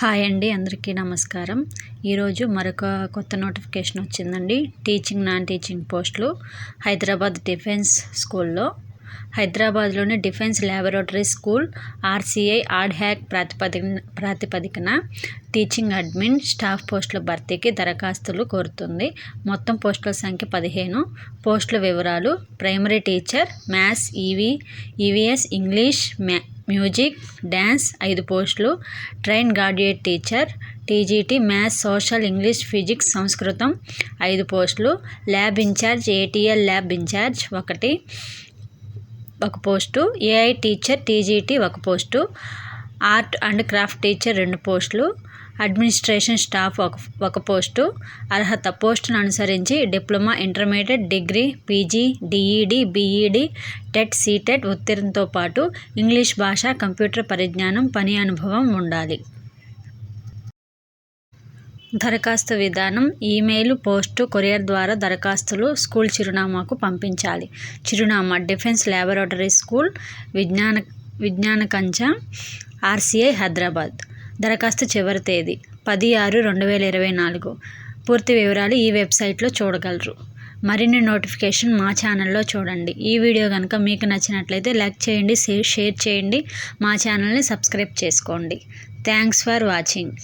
Hi అండి అందరికీ నమస్కారం. ఈరోజు మరొక కొత్త నోటిఫికేషన్ వచ్చిందండి. టీచింగ్ నాన్ టీచింగ్ పోస్టులు హైదరాబాద్ డిఫెన్స్ స్కూల్లో. హైదరాబాద్లోని defence laboratory school RCI ad hoc ప్రాతిపదిక ప్రాతిపదికన టీచింగ్ అడ్మిన్ స్టాఫ్ పోస్టుల భర్తీకి దరఖాస్తులు కోరుతుంది. మొత్తం పోస్టుల సంఖ్య పదిహేను. పోస్టుల వివరాలు primary teacher maths EV EVS English మ్యా మ్యూజిక్ డ్యాన్స్ ఐదు పోస్టులు. Train graduate teacher TGT maths social English physics Sanskrit ఐదు పోస్టులు. Lab in-charge ATL lab in-charge ఒకటి ఒక పోస్టు. ఏఐ టీచర్ టీజీటీ ఒక post. Art and craft teacher రెండు పోస్టులు. అడ్మినిస్ట్రేషన్ స్టాఫ్ ఒక ఒక పోస్టు. అర్హత పోస్టును అనుసరించి diploma intermediate degree PG D Ed B Ed TET CTET ఉత్తీర్ణతో పాటు ఇంగ్లీష్ భాష కంప్యూటర్ పరిజ్ఞానం పని అనుభవం ఉండాలి. దరఖాస్తు విధానం ఈమెయిల్ పోస్టు కొరియర్ ద్వారా దరఖాస్తులు స్కూల్ చిరునామాకు పంపించాలి. చిరునామా డిఫెన్స్ ల్యాబొరేటరీ స్కూల్ విజ్ఞాన విజ్ఞాన కంచ ఆర్సీఐ హైదరాబాద్. దరఖాస్తు చివరి తేదీ పది ఆరు రెండు వేల ఇరవై నాలుగు. పూర్తి వివరాలు ఈ వెబ్సైట్లో చూడగలరు. మరిన్ని నోటిఫికేషన్ మా ఛానల్లో చూడండి. ఈ వీడియో కనుక మీకు నచ్చినట్లయితే లైక్ చేయండి షేర్ చేయండి. మా ఛానల్ని సబ్స్క్రైబ్ చేసుకోండి. Thanks for watching.